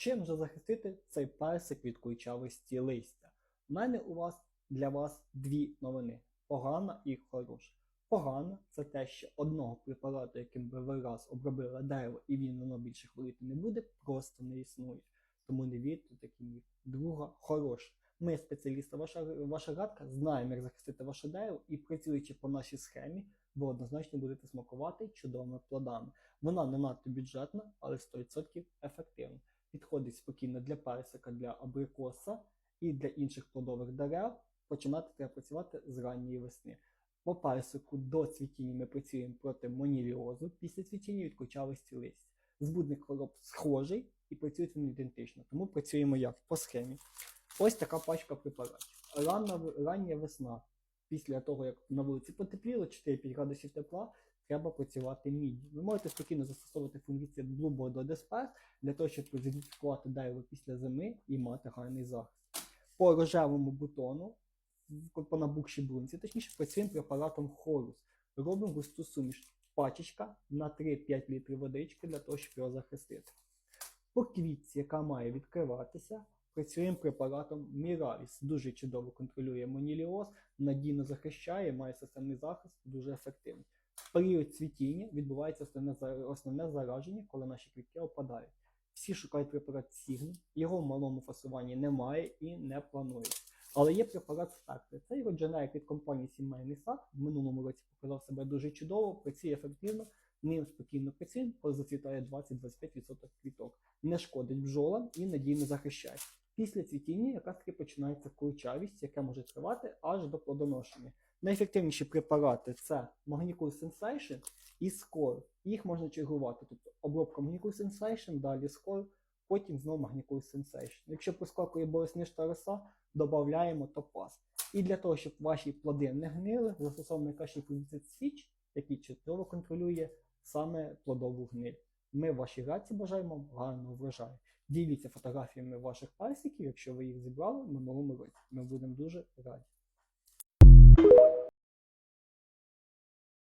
Чим може захистити цей персик від курчавості листя? У мене у вас для вас дві новини: погана і хороша. Погана це те, що одного препарату, яким би ви раз обробили дерево і він воно більше хворіти не буде, просто не існує. Тому не вірте таким міф. Друга хороша. Ми, спеціалісти, ваша, ваша радка, знаємо, як захистити ваше дерево, і працюючи по нашій схемі, ви однозначно будете смакувати чудовими плодами. Вона не надто бюджетна, але 100% ефективна. Підходить спокійно для персика, для абрикоса і для інших плодових дерев. Починати треба працювати з ранньої весни. По персику до цвітіння ми працюємо проти моніліозу, після цвітіння від кучавості листя. Збудник хвороб схожий і працюють вони ідентично. Тому працюємо як по схемі. Ось така пачка препаратів. Рання, весна. Після того, як на вулиці потепліло, 4-5 градусів тепла, треба працювати міді. Ви можете спокійно застосовувати фунгіцид Blue Bordeaux Disperse для того, щоб задіфікувати дерево після зими і мати гарний захист. По рожевому бутону, в- набухшій брунці, точніше, працюємо препаратом Хорус. Робимо густу суміш пачечка на 3-5 літрів водички для того, щоб його захистити. По квітці, яка має відкриватися, працюємо препаратом Міравіс. Дуже чудово контролює моніліоз, надійно захищає, має системний захист, дуже ефективний. В період цвітіння відбувається основне, зараження, коли наші квітки опадають. Всі шукають препарат Сігн, його в малому фасуванні немає і не планується. Але є препарат Спектр. Це його дженерик від компанії Сімейний сад. В минулому році показав себе дуже чудово, працює ефективно, ним спокійно працюємо, коли зацвітає 20-25% квіток. Не шкодить бджолам і надійно захищає. Після цвітіння якраз таки починається курчавість, яка може тривати аж до плодоношення. Найефективніші препарати це Magnicul Sensation і Score. Їх можна чергувати. Тобто обробка Magnicul Sensation, далі Score, потім знову Magnicul Sensation. Якщо проскакує болеснична роса, додаємо топаз. І для того, щоб ваші плоди не гнили, застосовуємо найкращий фунгіцид Свіч, який чудово контролює саме плодову гниль. Ми вашій раці бажаємо гарного врожаю. Діліться фотографіями ваших пасіків, якщо ви їх зібрали в минулому році. Ми будемо дуже раді.